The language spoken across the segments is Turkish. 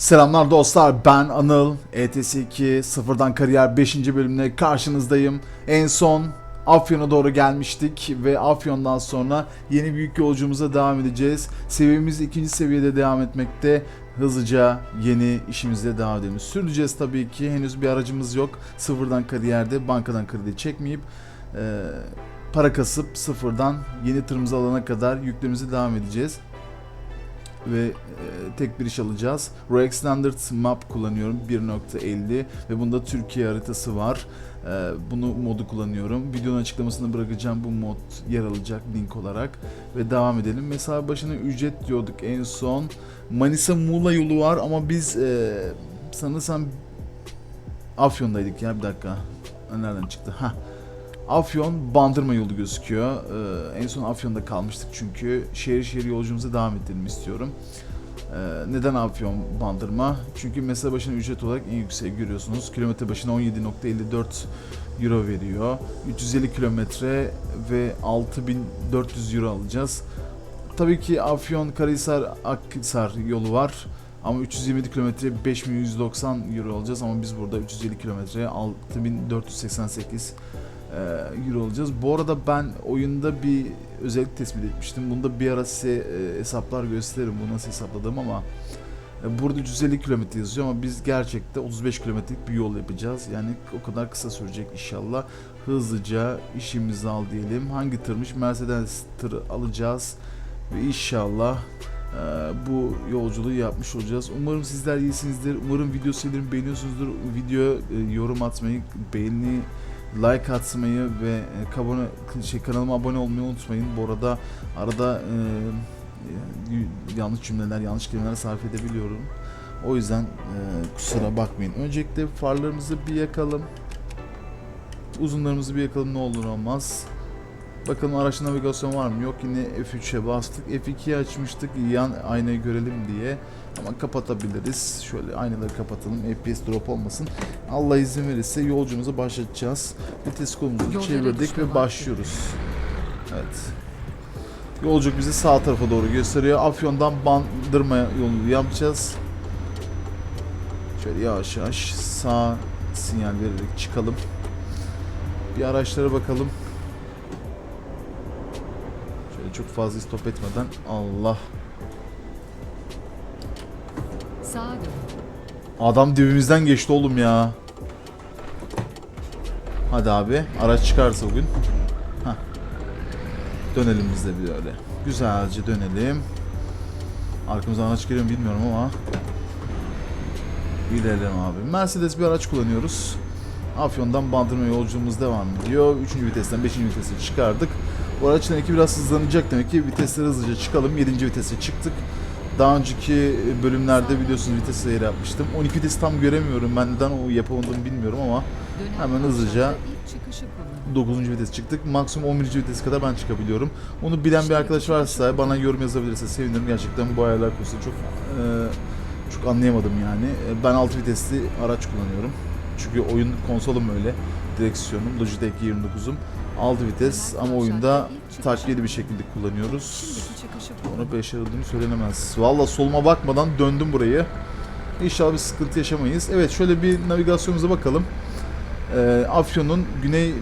Selamlar dostlar ben Anıl ETS2 sıfırdan kariyer 5. bölümüne karşınızdayım. En son Afyon'a doğru gelmiştik ve Afyon'dan sonra yeni büyük yolculuğumuza devam edeceğiz. Seviyemiz ikinci seviyede devam etmekte. Hızlıca yeni işimize devam edelim. Süreceğiz tabii ki henüz bir aracımız yok. Sıfırdan kariyerde bankadan kredi çekmeyip e, para kasıp sıfırdan yeni tırımızı alana kadar yüklerimize devam edeceğiz ve e, tek bir iş alacağız. Royal Standard Map kullanıyorum 1.50 ve bunda Türkiye haritası var. E, bunu modu kullanıyorum. Videonun açıklamasını bırakacağım bu mod yer alacak link olarak ve devam edelim. Mesela başına ücret diyorduk en son. Manisa Muğla yolu var ama biz e, sanırsam Afyon'daydık ya bir dakika. Nereden çıktı? Ha. Afyon Bandırma yolu gözüküyor. Ee, en son Afyon'da kalmıştık çünkü şehir şehir yolculuğumuza devam edelim istiyorum. Ee, neden Afyon Bandırma? Çünkü mesela başına ücret olarak en yüksek görüyorsunuz. Kilometre başına 17.54 euro veriyor. 350 kilometre ve 6400 euro alacağız. Tabii ki Afyon Karahisar Akhisar yolu var. Ama 327 kilometre 5190 euro alacağız ama biz burada 350 kilometre 6488 e, euro alacağız. Bu arada ben oyunda bir özellik tespit etmiştim. Bunda bir ara size e, hesaplar gösteririm bu nasıl hesapladığım ama e, burada 350 kilometre yazıyor ama biz gerçekte 35 kilometrelik bir yol yapacağız. Yani o kadar kısa sürecek inşallah. Hızlıca işimizi al diyelim. Hangi tırmış? Mercedes tırı alacağız ve inşallah e, bu yolculuğu yapmış olacağız. Umarım sizler iyisinizdir. Umarım video serilerimi beğeniyorsunuzdur. Video e, yorum atmayı, beğeni like atmayı ve e, kabone, şey, kanalıma abone olmayı unutmayın. Bu arada arada e, e, yanlış cümleler, yanlış kelimeler sarf edebiliyorum. O yüzden e, kusura bakmayın. Öncelikle farlarımızı bir yakalım. Uzunlarımızı bir yakalım ne olur olmaz. Bakalım araç navigasyon var mı? Yok yine F3'e bastık. F2'yi açmıştık yan aynayı görelim diye. Ama kapatabiliriz. Şöyle aynaları kapatalım. FPS drop olmasın. Allah izin verirse yolcumuza başlatacağız. Vites kolumuzu Yolda çevirdik ve başlıyoruz. Evet. Yolculuk bizi sağ tarafa doğru gösteriyor. Afyon'dan Bandırma yolunu yapacağız. Şöyle yavaş yavaş sağ sinyal vererek çıkalım. Bir araçlara bakalım. Şöyle çok fazla stop etmeden Allah. Sağa dön. Adam dibimizden geçti oğlum ya. Hadi abi araç çıkarsa bugün. Hah. Dönelim biz de bir öyle. Güzelce dönelim. Arkamızdan araç geliyor mu bilmiyorum ama. İlerleyelim abi. Mercedes bir araç kullanıyoruz. Afyon'dan Bandırma yolculuğumuz devam ediyor. Üçüncü vitesten beşinci vitese çıkardık. Bu araçın iki biraz hızlanacak demek ki vitesleri hızlıca çıkalım. Yedinci vitese çıktık. Daha önceki bölümlerde biliyorsunuz vites seyri yapmıştım. 12 vites tam göremiyorum. Ben neden o yapamadığımı bilmiyorum ama Hemen hızlıca kavşakta ilk çıkışı kullan. 9. vites çıktık. Maksimum 11. vites kadar ben çıkabiliyorum. Onu bilen bir arkadaş varsa bana yorum yazabilirse sevinirim. Gerçekten bu ayarlar konusunda çok e, çok anlayamadım yani. E, Ben 6 vitesli araç kullanıyorum. Çünkü oyun konsolum öyle. Direksiyonum Logitech 29'um. 6 vites ama oyunda taklidi bir şekilde kullanıyoruz. Ona başarıldığını söylenemez. Valla soluma bakmadan döndüm burayı. İnşallah bir sıkıntı yaşamayız. Evet şöyle bir navigasyonumuza bakalım. Ee, Afyon'un güney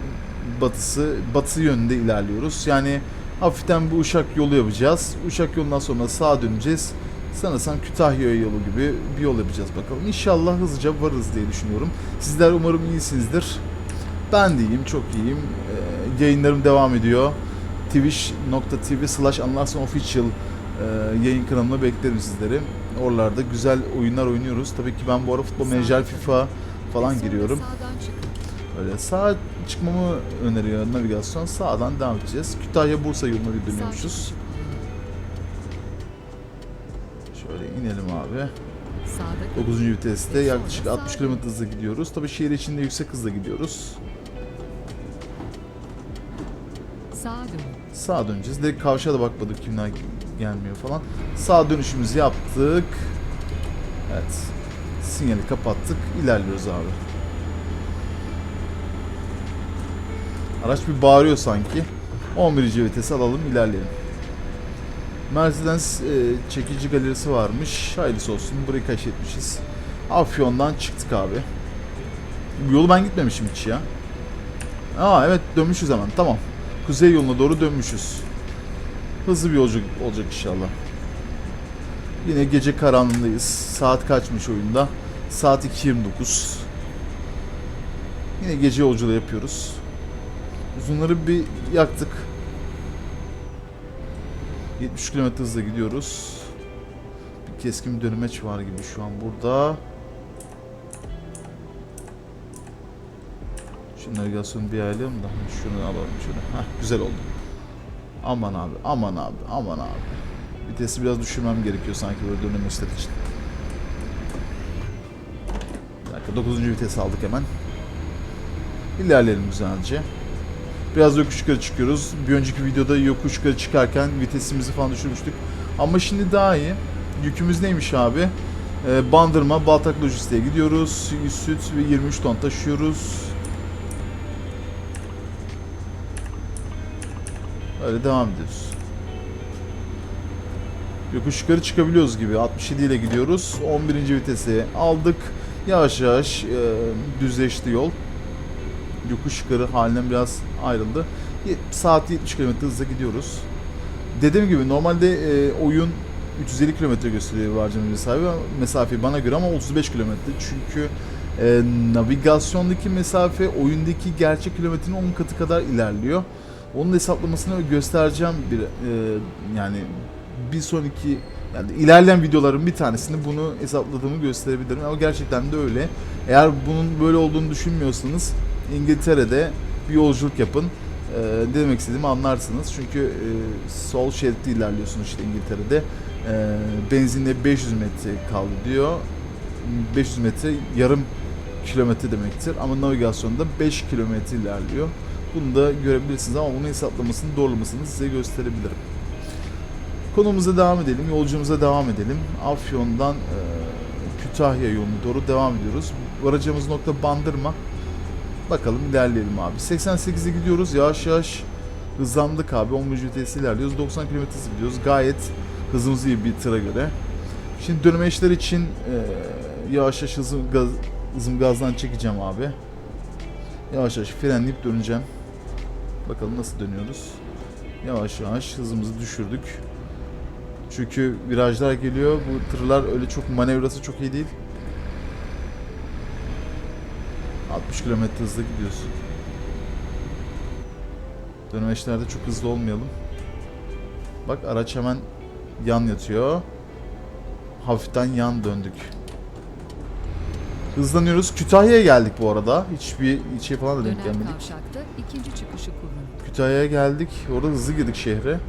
batısı, batı yönünde ilerliyoruz. Yani hafiften bir Uşak yolu yapacağız. Uşak yolundan sonra sağa döneceğiz. Sanırsam Kütahya yolu gibi bir yol yapacağız bakalım. İnşallah hızlıca varız diye düşünüyorum. Sizler umarım iyisinizdir. Ben de iyiyim, çok iyiyim. Ee, yayınlarım devam ediyor. Twitch.tv slash official e, yayın kanalına beklerim sizleri. Oralarda güzel oyunlar oynuyoruz. Tabii ki ben bu ara futbol menajer FIFA falan Sonra giriyorum. Öyle sağa çıkmamı öneriyor navigasyon. Sağdan devam edeceğiz. Kütahya Bursa yoluna bir Sağ dönüyormuşuz. Şöyle inelim abi. Sağda 9. viteste Sonra yaklaşık sağa 60 km hızla gidiyoruz. Tabii şehir içinde yüksek hızla gidiyoruz. Sağa dön. Sağa döneceğiz. Direkt kavşağa da bakmadık kimler gelmiyor falan. Sağ dönüşümüzü yaptık. Evet. Sinyali kapattık. İlerliyoruz abi. Araç bir bağırıyor sanki. 11. vitesi alalım ilerleyelim. Mercedes e, çekici galerisi varmış. Hayırlısı olsun. Burayı keşfetmişiz. Afyon'dan çıktık abi. Yolu ben gitmemişim hiç ya. Aa evet dönmüşüz hemen. Tamam. Kuzey yoluna doğru dönmüşüz. Hızlı bir yolculuk olacak inşallah. Yine gece karanlığındayız. Saat kaçmış oyunda? Saat 2.29. Yine gece yolculuğu yapıyoruz. Uzunları bir yaktık. 70 km hızla gidiyoruz. Bir keskin bir dönmeç var gibi şu an burada. Şu navigasyonu bir ayarlayalım da şunu alalım şöyle. Heh, güzel oldu. Aman abi, aman abi, aman abi. Vitesi biraz düşürmem gerekiyor sanki böyle dönemeçler için. Bir dakika 9. vites aldık hemen. İlerleyelim güzelce. Biraz yokuş yukarı çıkıyoruz. Bir önceki videoda yokuş yukarı çıkarken vitesimizi falan düşürmüştük. Ama şimdi daha iyi. Yükümüz neymiş abi? Ee, Bandırma, Baltak Lojistik'e gidiyoruz. Süt ve 23 ton taşıyoruz. Öyle devam ediyoruz. Yokuş yukarı çıkabiliyoruz gibi. 67 ile gidiyoruz. 11. vitesi aldık. Yavaş yavaş e, düzleşti yol. Yokuş yukarı halinden biraz ayrıldı. Saat 70 km hızla gidiyoruz. Dediğim gibi normalde e, oyun 350 km gösteriyor varcının mesafe, mesafe bana göre ama 35 km. Çünkü e, navigasyondaki mesafe oyundaki gerçek kilometrenin 10 katı kadar ilerliyor. Onun hesaplamasını göstereceğim bir e, yani bir sonraki yani ilerleyen videoların bir tanesinde bunu hesapladığımı gösterebilirim ama gerçekten de öyle. Eğer bunun böyle olduğunu düşünmüyorsanız İngiltere'de bir yolculuk yapın. E, ne demek istediğimi anlarsınız. Çünkü e, sol şeritte ilerliyorsunuz işte İngiltere'de. E, benzinle 500 metre kaldı diyor. 500 metre yarım kilometre demektir ama navigasyonda 5 kilometre ilerliyor. Bunu da görebilirsiniz ama bunun hesaplamasını doğrulamasını size gösterebilirim. Konumuza devam edelim, yolculuğumuza devam edelim. Afyon'dan e, Kütahya yoluna doğru devam ediyoruz. Varacağımız nokta Bandırma. Bakalım ilerleyelim abi. 88'e gidiyoruz. Yavaş yavaş hızlandık abi. 15 vites ilerliyoruz. 90 km hızla gidiyoruz. Gayet hızımız iyi bir tıra göre. Şimdi dönmeçler için e, yavaş yavaş hızım, gaz, hızım gazdan çekeceğim abi. Yavaş yavaş frenleyip döneceğim. Bakalım nasıl dönüyoruz. Yavaş yavaş hızımızı düşürdük. Çünkü virajlar geliyor. Bu tırlar öyle çok manevrası çok iyi değil. 60 km hızla gidiyorsun. Dönemeçlerde çok hızlı olmayalım. Bak araç hemen yan yatıyor. Hafiften yan döndük. Hızlanıyoruz. Kütahya'ya geldik bu arada. Hiçbir ilçe falan da denk gelmedik. Kütahya'ya geldik. Orada hızlı girdik şehre.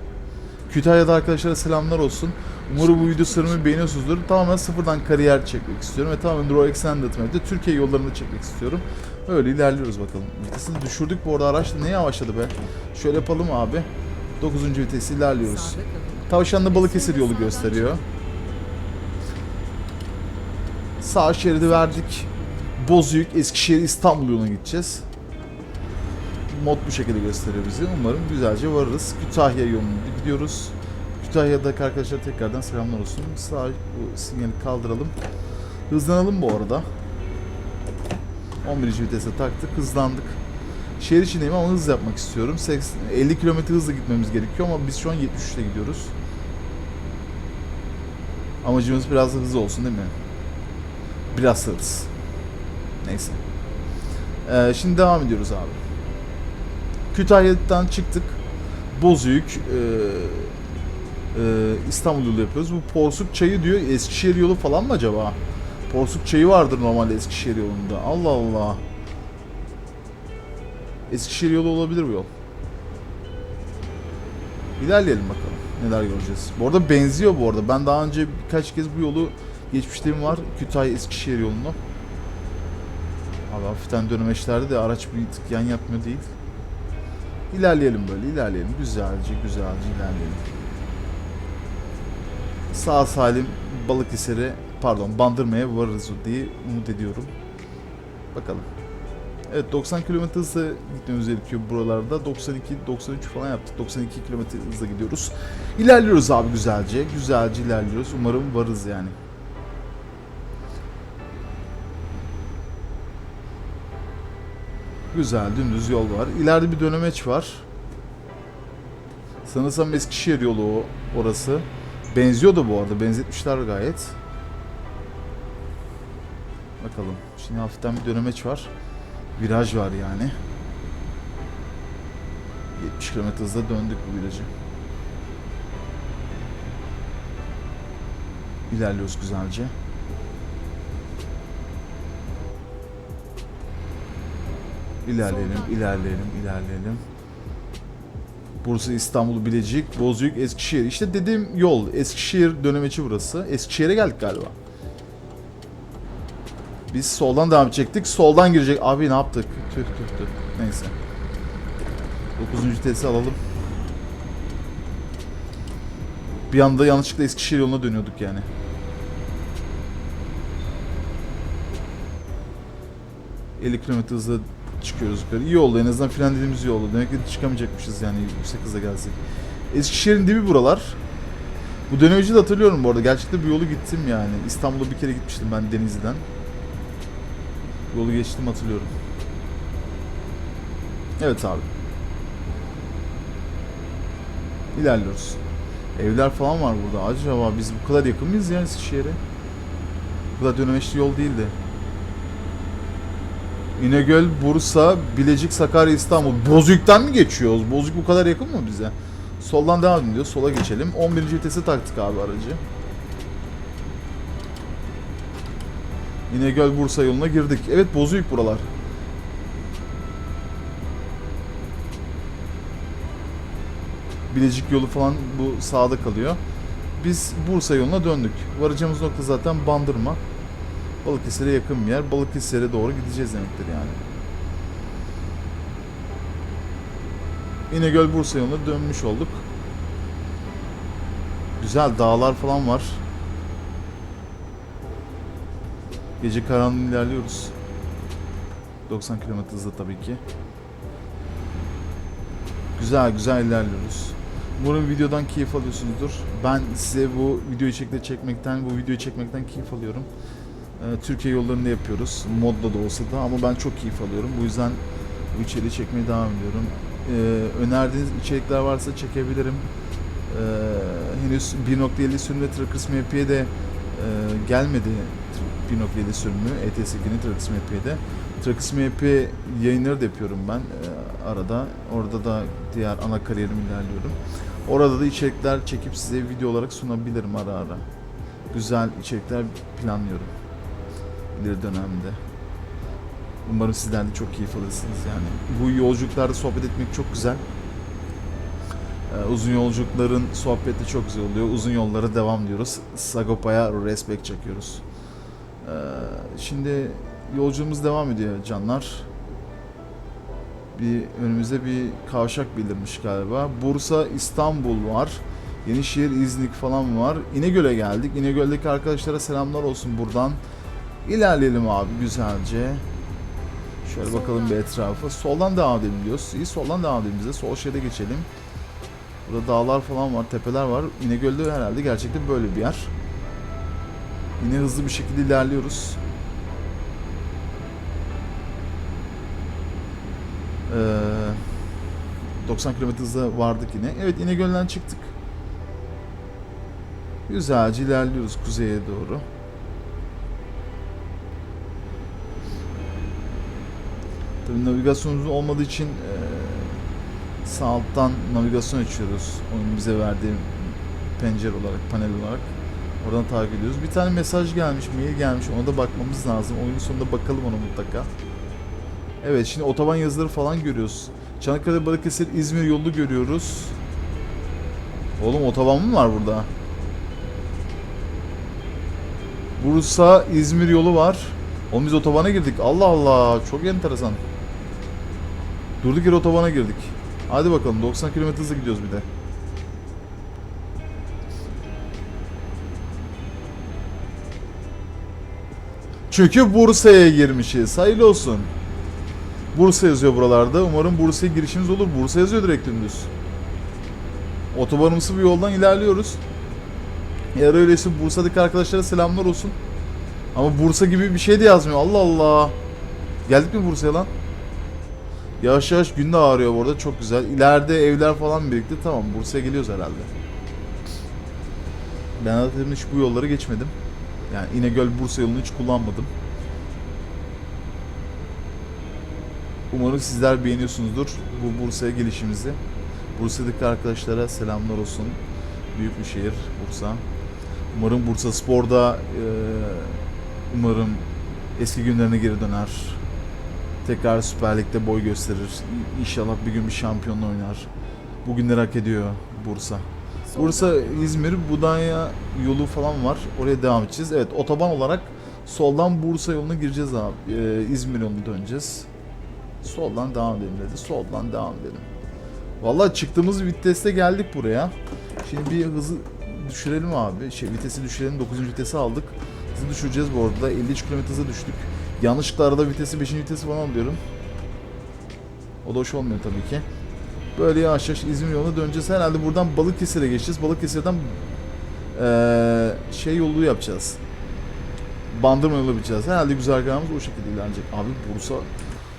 Kütahya'da arkadaşlara selamlar olsun. Umarım bu video serimi beğeniyorsunuzdur. Tamamen sıfırdan kariyer çekmek istiyorum ve tamamen Draw Extended Map'te Türkiye yollarını çekmek istiyorum. Öyle ilerliyoruz bakalım. Vitesini düşürdük bu arada araç ne yavaşladı be. Şöyle yapalım abi. 9. vitesi ilerliyoruz. Tavşanlı Balıkesir yolu gösteriyor. Sağ şeridi verdik. Bozüyük, Eskişehir, İstanbul yoluna gideceğiz. Mod bu şekilde gösteriyor bizi. Umarım güzelce varırız. Kütahya yoluna gidiyoruz. Kütahya'daki arkadaşlar tekrardan selamlar olsun. Sağ bu sinyali kaldıralım. Hızlanalım bu arada. 11. vitese taktık, hızlandık. Şehir içindeyim ama hız yapmak istiyorum. 80, 50 km hızla gitmemiz gerekiyor ama biz şu an 73'te gidiyoruz. Amacımız biraz da hızlı olsun değil mi? Hız. Neyse. Ee, şimdi devam ediyoruz abi. Kütahya'dan çıktık. Bozüyük, e, e, İstanbul yolu yapıyoruz. Bu Porsuk çayı diyor. Eskişehir yolu falan mı acaba? Porsuk çayı vardır normalde Eskişehir yolunda. Allah Allah. Eskişehir yolu olabilir bu yol. İlerleyelim bakalım. Neler göreceğiz. Bu arada benziyor bu arada. Ben daha önce birkaç kez bu yolu geçmişliğim var. Kütahya Eskişehir yolunu. Abi hafiften dönemeçlerde de araç bir tık yan yatmıyor değil. İlerleyelim böyle ilerleyelim. Güzelce güzelce ilerleyelim. Sağ salim Balıkesir'e pardon Bandırma'ya varırız diye umut ediyorum. Bakalım. Evet 90 km hızla gitmemiz gerekiyor buralarda. 92 93 falan yaptık. 92 km hızla gidiyoruz. İlerliyoruz abi güzelce. Güzelce ilerliyoruz. Umarım varız yani. Güzel dümdüz yol var. İleride bir dönemeç var. Sanırsam Eskişehir yolu orası. Benziyor da bu arada. Benzetmişler gayet. Bakalım. Şimdi hafiften bir dönemeç var. Viraj var yani. 70 km hızla döndük bu virajı. İlerliyoruz güzelce. İlerleyelim, ilerleyelim, ilerleyelim. Bursa, İstanbul, Bilecik, Bozüyük, Eskişehir. İşte dediğim yol. Eskişehir dönemeçi burası. Eskişehir'e geldik galiba. Biz soldan devam edecektik. Soldan girecek. Abi ne yaptık? Tüh tüh tüh. Neyse. 9. vitesi alalım. Bir anda yanlışlıkla Eskişehir yoluna dönüyorduk yani. ...50 km hızla çıkıyoruz yukarı. İyi oldu en azından fren dediğimiz iyi oldu. Demek ki çıkamayacakmışız yani yüksek hızla gelsek. Eskişehir'in dibi buralar. Bu dönemeci de hatırlıyorum bu arada. Gerçekten bir yolu gittim yani. İstanbul'a bir kere gitmiştim ben Denizli'den. Yolu geçtim hatırlıyorum. Evet abi. İlerliyoruz. Evler falan var burada. Acaba biz bu kadar yakın mıyız yani Eskişehir'e? Bu kadar dönemeçli yol değildi. İnegöl, Bursa, Bilecik, Sakarya, İstanbul. Bozüyük'ten mi geçiyoruz? Bozüyük bu kadar yakın mı bize? Soldan devam ediyor. Sola geçelim. 11. vitese taktık abi aracı. İnegöl, Bursa yoluna girdik. Evet Bozüyük buralar. Bilecik yolu falan bu sağda kalıyor. Biz Bursa yoluna döndük. Varacağımız nokta zaten Bandırma. Balıkesir'e yakın bir yer. Balıkesir'e doğru gideceğiz demektir yani. İnegöl Bursa yoluna dönmüş olduk. Güzel dağlar falan var. Gece karanlığı ilerliyoruz. 90 km hızla tabii ki. Güzel güzel ilerliyoruz. Umarım videodan keyif alıyorsunuzdur. Ben size bu videoyu çekmekten, bu videoyu çekmekten keyif alıyorum. Ee, Türkiye yollarında yapıyoruz. Modda da olsa da ama ben çok keyif alıyorum. Bu yüzden bu içeriği çekmeye devam ediyorum. Ee, önerdiğiniz içerikler varsa çekebilirim. Ee, henüz 1.50 sürümde Truckers MP'ye de e, gelmedi 1.7 sürümü ETS2'nin Trax MP'de. Trax MP yayınları da yapıyorum ben e, arada. Orada da diğer ana kariyerim ilerliyorum. Orada da içerikler çekip size video olarak sunabilirim ara ara. Güzel içerikler planlıyorum. İleri dönemde. Umarım sizler de çok keyif alırsınız yani. Bu yolculuklarda sohbet etmek çok güzel. Ee, uzun yolculukların sohbeti çok güzel oluyor. Uzun yollara devam diyoruz. Sagopa'ya respect çekiyoruz. Ee, şimdi yolculuğumuz devam ediyor canlar. Bir önümüzde bir kavşak bildirmiş galiba. Bursa, İstanbul var. Yenişehir, İznik falan var. İnegöl'e geldik. İnegöl'deki arkadaşlara selamlar olsun buradan. İlerleyelim abi güzelce. Şöyle bakalım bir etrafa. Soldan devam edelim diyoruz. İyi soldan devam edelim bize. Sol şeride geçelim. Burada dağlar falan var, tepeler var. İnegöl'de herhalde gerçekten böyle bir yer. Yine hızlı bir şekilde ilerliyoruz. Ee, 90 km hızla vardık yine. Evet İnegöl'den çıktık. Güzelce ilerliyoruz kuzeye doğru. Tabii navigasyonumuz olmadığı için ee, sağ alttan navigasyon açıyoruz. Onun bize verdiği pencere olarak, panel olarak. Oradan takip ediyoruz. Bir tane mesaj gelmiş, mail gelmiş. Ona da bakmamız lazım. Oyunun sonunda bakalım ona mutlaka. Evet, şimdi otoban yazıları falan görüyoruz. Çanakkale, Balıkesir, İzmir yolu görüyoruz. Oğlum otoban mı var burada? Bursa, İzmir yolu var. Oğlum biz otobana girdik. Allah Allah, çok enteresan. Durduk yere otobana girdik. Hadi bakalım 90 km hızla gidiyoruz bir de. Çünkü Bursa'ya girmişiz. Hayırlı olsun. Bursa yazıyor buralarda. Umarım Bursa'ya girişimiz olur. Bursa yazıyor direkt dümdüz. Otobanımsı bir yoldan ilerliyoruz. Eğer öyleyse Bursa'daki arkadaşlara selamlar olsun. Ama Bursa gibi bir şey de yazmıyor. Allah Allah. Geldik mi Bursa'ya lan? Yavaş yavaş gün de ağrıyor bu arada. Çok güzel. İleride evler falan birikti. Tamam Bursa'ya geliyoruz herhalde. Ben zaten hiç bu yolları geçmedim. Yani İnegöl Bursa yolunu hiç kullanmadım. Umarım sizler beğeniyorsunuzdur bu Bursa'ya gelişimizi. Bursa'daki arkadaşlara selamlar olsun. Büyük bir şehir Bursa. Umarım Bursa Spor'da umarım eski günlerine geri döner. Tekrar Süper Lig'de boy gösterir. İnşallah bir gün bir şampiyonla oynar. Bugünleri hak ediyor Bursa. Bursa. İzmir, Budanya yolu falan var. Oraya devam edeceğiz. Evet otoban olarak soldan Bursa yoluna gireceğiz abi. Ee, İzmir yoluna döneceğiz. Soldan devam edelim dedi. Soldan devam edelim. Vallahi çıktığımız viteste geldik buraya. Şimdi bir hızı düşürelim abi. Şey vitesi düşürelim. 9. vitesi aldık. Hızı düşüreceğiz bu arada. 53 km hıza düştük. Yanlışlıkla arada vitesi 5. vitesi falan alıyorum. O da hoş olmuyor tabii ki. Böyle yavaş yavaş İzmir yoluna döneceğiz. Herhalde buradan Balıkesir'e geçeceğiz. Balıkesir'den eee, şey yolu yapacağız. Bandırma yolu yapacağız. Herhalde güzergahımız o şekilde ilerleyecek. Abi Bursa,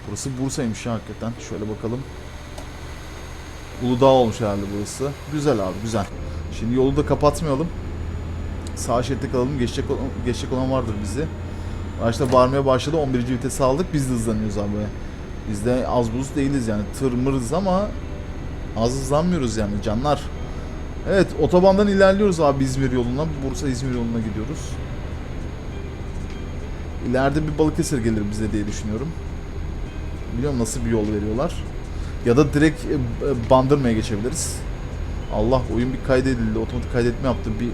burası Bursa'ymış ya hakikaten. Şöyle bakalım. Uludağ olmuş herhalde burası. Güzel abi güzel. Şimdi yolu da kapatmayalım. Sağ şeritte kalalım. Geçecek, olan- geçecek olan vardır bizi. Başta bağırmaya başladı. 11. vitesi aldık. Biz de hızlanıyoruz abi. Biz de az buz değiliz yani. Tırmırız ama az hızlanmıyoruz yani canlar. Evet otobandan ilerliyoruz abi İzmir yoluna. Bursa İzmir yoluna gidiyoruz. İleride bir Balıkesir gelir bize diye düşünüyorum. Biliyorum nasıl bir yol veriyorlar. Ya da direkt e, Bandırma'ya geçebiliriz. Allah oyun bir kaydedildi. Otomatik kaydetme yaptı. Bir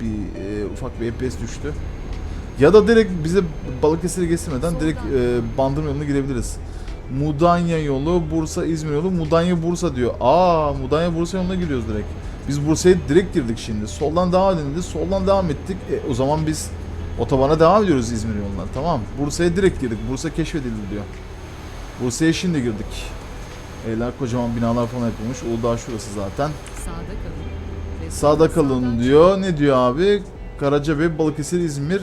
bir e, ufak bir FPS düştü. Ya da direkt bize Balıkesir'e geçmeden direkt e, Bandırma yoluna girebiliriz. Mudanya yolu, Bursa İzmir yolu, Mudanya Bursa diyor. Aa, Mudanya Bursa yoluna giriyoruz direkt. Biz Bursa'ya direkt girdik şimdi. Soldan devam edildi. Soldan devam ettik. E, o zaman biz otobana devam ediyoruz İzmir yoluna. Tamam. Bursa'ya direkt girdik. Bursa keşfedildi diyor. Bursa'ya şimdi girdik. Evler kocaman binalar falan yapılmış. Uludağ şurası zaten. Sağda kalın. Sağda kalın diyor. Ne diyor abi? Karacabey, Balıkesir, İzmir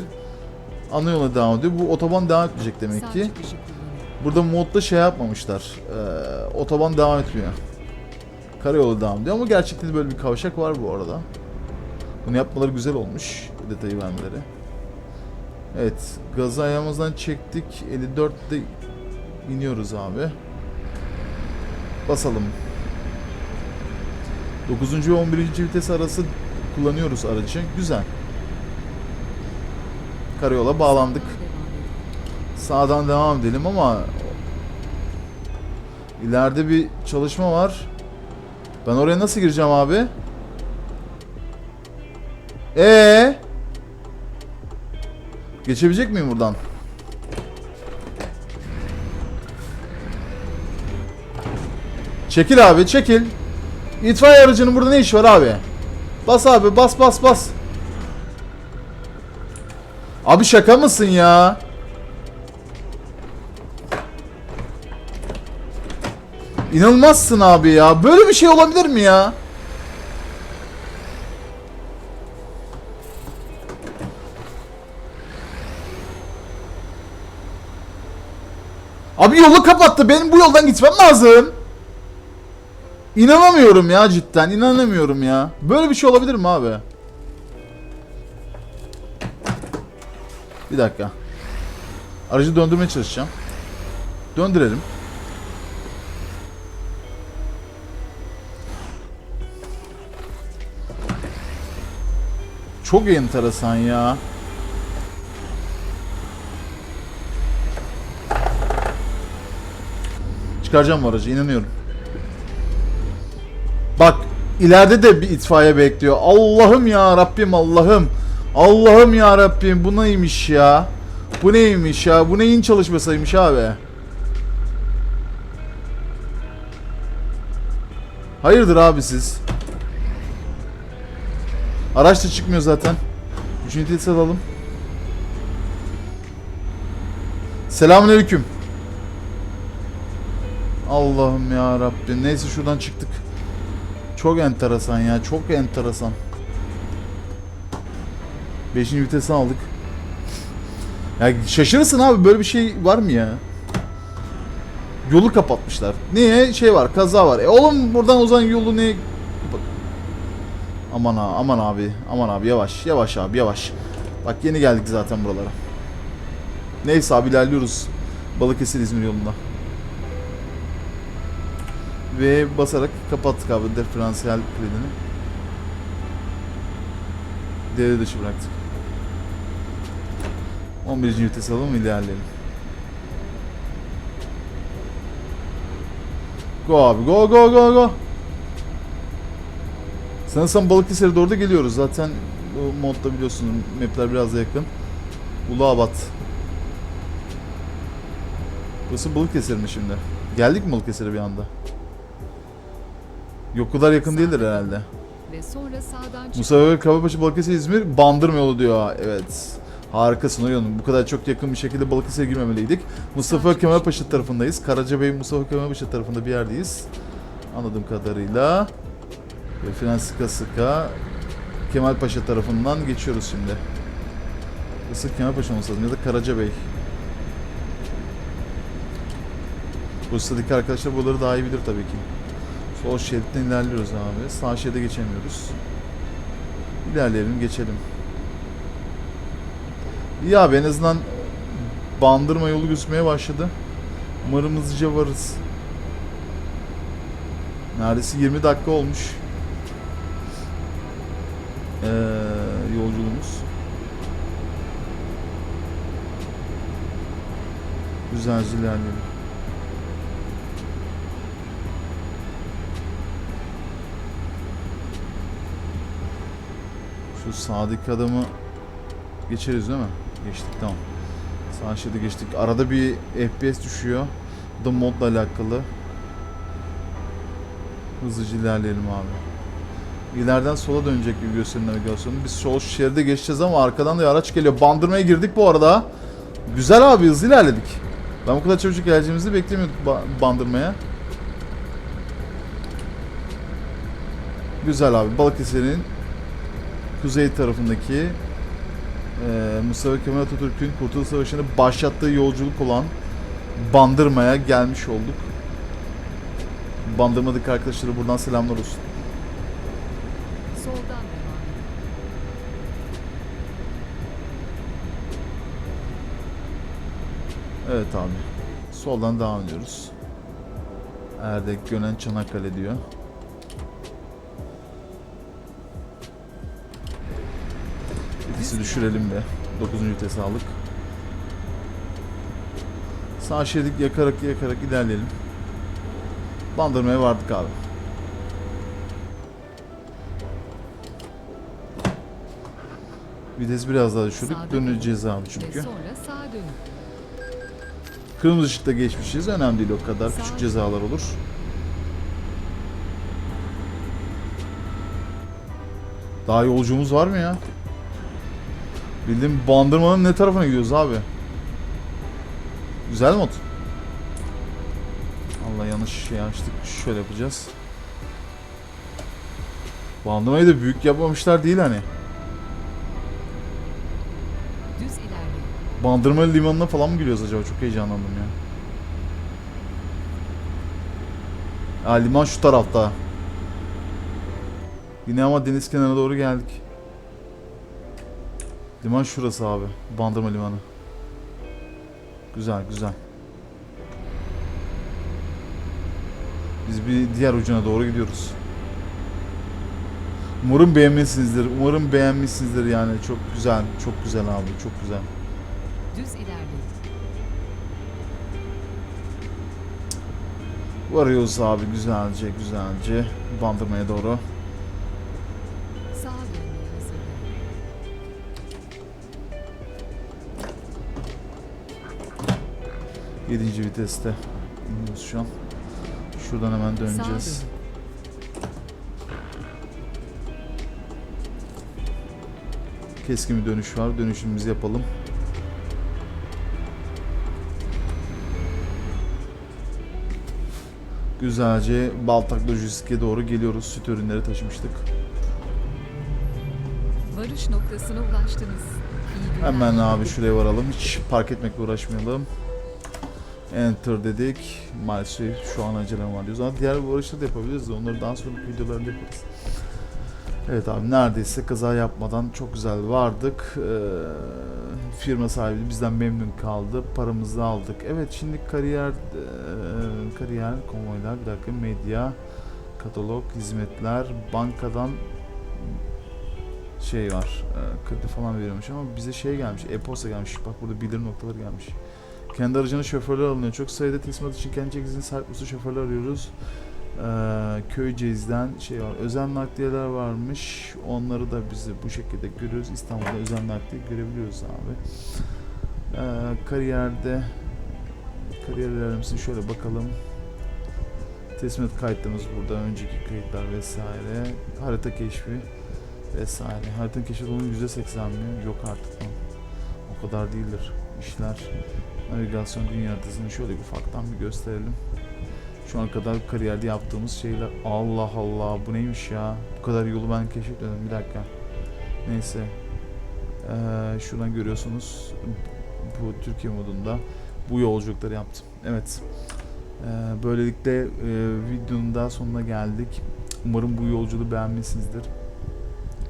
ana yola devam ediyor. Bu otoban devam etmeyecek demek ki. kullanın. Burada modda şey yapmamışlar. Ee, otoban devam etmiyor. Karayolu devam ediyor ama gerçekten böyle bir kavşak var bu arada. Bunu yapmaları güzel olmuş. Detayı vermeleri. Evet. Gazı ayağımızdan çektik. 54'te iniyoruz abi. Basalım. 9. ve 11. vites arası kullanıyoruz aracı. Güzel. Karayol'a bağlandık. Sağdan devam edelim ama ileride bir çalışma var. Ben oraya nasıl gireceğim abi? Ee? Geçebilecek miyim buradan? Çekil abi, çekil. İtfaiye aracının burada ne işi var abi? Bas abi, bas bas bas. Abi şaka mısın ya? İnanılmazsın abi ya. Böyle bir şey olabilir mi ya? Abi yolu kapattı. Benim bu yoldan gitmem lazım. İnanamıyorum ya cidden. İnanamıyorum ya. Böyle bir şey olabilir mi abi? Bir dakika. Aracı döndürmeye çalışacağım. Döndürelim. Çok enteresan ya. Çıkaracağım bu aracı inanıyorum. Bak ileride de bir itfaiye bekliyor. Allah'ım ya Rabbim Allah'ım. Allah'ım ya Rabbim bu neymiş ya? Bu neymiş ya? Bu neyin çalışmasıymış abi? Hayırdır abi siz? Araç da çıkmıyor zaten. Üçüncü vitesi alalım. Selamünaleyküm. Allah'ım ya Rabbim. Neyse şuradan çıktık. Çok enteresan ya. Çok enteresan. Beşinci vitesi aldık. Ya şaşırırsın abi böyle bir şey var mı ya? Yolu kapatmışlar. Niye? Şey var, kaza var. E oğlum buradan uzan yolu ne? Aman ha, aman abi, aman abi yavaş, yavaş abi yavaş. Bak yeni geldik zaten buralara. Neyse abi ilerliyoruz. Balıkesir İzmir yolunda. Ve basarak kapattık abi diferansiyel kredini. Devre dışı bıraktık. 11. vites alalım ilerleyelim. Go abi go go go go. Sanırsam Balıkesir'e doğru da geliyoruz. Zaten bu modda biliyorsun mapler biraz da yakın. Uluabat. Burası Balıkesir mi şimdi? Geldik mi Balıkesir'e bir anda? Yok kadar yakın değildir herhalde. Ve sonra sağdan çık. Mustafa Kababaşı Balıkesir İzmir Bandırma yolu diyor. Evet. Harikasın Oyun. Bu kadar çok yakın bir şekilde Balıkesir'e girmemeliydik. Mustafa Kemalpaşa tarafındayız. Karacabey Mustafa Kemalpaşa tarafında bir yerdeyiz. Anladığım kadarıyla. Ve fren sıka sıka Kemalpaşa tarafından geçiyoruz şimdi. Burası Kemalpaşa olması lazım ya da Karacabey. Bursa'daki arkadaşlar buraları daha iyi bilir tabii ki. Sol şeritten ilerliyoruz abi. Sağ şeride geçemiyoruz. İlerleyelim geçelim. İyi abi en azından bandırma yolu gözükmeye başladı. Umarım hızlıca varız. Neredeyse 20 dakika olmuş. Ee, yolculuğumuz. Güzelce ilerleyelim. Şu sağdaki adamı geçeriz değil mi? Geçtik tamam. Sağ geçtik. Arada bir FPS düşüyor. Bu da modla alakalı. Hızlıca ilerleyelim abi. İleriden sola dönecek gibi gösterin navigasyonu. Biz sol şeride geçeceğiz ama arkadan da araç geliyor. Bandırmaya girdik bu arada. Güzel abi hızlı ilerledik. Ben bu kadar çabuk geleceğimizi beklemiyorduk ba- bandırmaya. Güzel abi. Balıkesir'in kuzey tarafındaki eee Mustafa Kemal Atatürk'ün Kurtuluş Savaşı'nı başlattığı yolculuk olan Bandırma'ya gelmiş olduk. Bandırma'daki arkadaşlara buradan selamlar olsun. Soldan. Evet abi. Soldan devam ediyoruz. Erdek, Gönen, Çanakkale diyor. Vitesi düşürelim de. 9. vitesi aldık. Sağ şerit yakarak yakarak ilerleyelim. Bandırmaya vardık abi. Vites biraz daha düşürdük. Döneceğiz abi çünkü. Kırmızı ışıkta geçmişiz. Önemli değil o kadar. Küçük cezalar olur. Daha yolcumuz var mı ya? Bildiğim bandırmanın ne tarafına gidiyoruz abi? Güzel mod. Allah yanlış şey açtık. Şöyle yapacağız. Bandırmayı da büyük yapmamışlar değil hani. Bandırma limanına falan mı giriyoruz acaba? Çok heyecanlandım ya. Ha, liman şu tarafta. Yine ama deniz kenarına doğru geldik. Liman şurası abi. Bandırma limanı. Güzel güzel. Biz bir diğer ucuna doğru gidiyoruz. Umarım beğenmişsinizdir. Umarım beğenmişsinizdir yani. Çok güzel. Çok güzel abi. Çok güzel. Düz ilerle. Varıyoruz abi güzelce güzelce bandırmaya doğru. 7. viteste iniyoruz şu an. Şuradan hemen döneceğiz. Keskin bir dönüş var. Dönüşümüzü yapalım. Güzelce Baltak Lojistik'e doğru geliyoruz. Süt ürünleri taşımıştık. Varış noktasına ulaştınız. Hemen abi şuraya varalım. Hiç park etmekle uğraşmayalım. Enter dedik. Maalesef şu an acelem var diyoruz. Ama diğer varışları da yapabiliriz onları daha sonraki videolarda yaparız. Evet abi neredeyse kaza yapmadan çok güzel vardık. Ee, firma sahibi bizden memnun kaldı. Paramızı aldık. Evet şimdi kariyer e, kariyer konvoylar bir dakika medya katalog hizmetler bankadan şey var. E, kredi falan veriyormuş ama bize şey gelmiş. E-posta gelmiş. Bak burada bildirim noktaları gelmiş. Kendi aracına şoförler alınıyor. Çok sayıda teslimat için kendi çek izin sahip usul şoförler arıyoruz. Ee, Köyceğiz'den şey var. Özel nakliyeler varmış. Onları da bizi bu şekilde görüyoruz. İstanbul'da özel nakliye görebiliyoruz abi. Ee, kariyerde kariyer ilerlemesine şöyle bakalım. Teslimat kayıtlarımız burada. Önceki kayıtlar vesaire. Harita keşfi vesaire. Haritanın keşfi dolunun %80 mi? Yok artık. O kadar değildir. İşler. Navigasyon dünya haritasını şöyle ufaktan bir gösterelim. Şu ana kadar kariyerde yaptığımız şeyler. Allah Allah bu neymiş ya? Bu kadar yolu ben keşfetmedim. Bir dakika. Neyse. Ee, şuradan görüyorsunuz. Bu Türkiye modunda bu yolculukları yaptım. Evet. Ee, böylelikle e, videonun daha sonuna geldik. Umarım bu yolculuğu beğenmişsinizdir.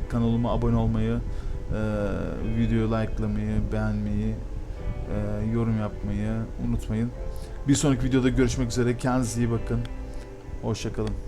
Kanalıma abone olmayı, e, videoyu likelamayı, beğenmeyi, e, yorum yapmayı unutmayın. Bir sonraki videoda görüşmek üzere. Kendinize iyi bakın. Hoşçakalın.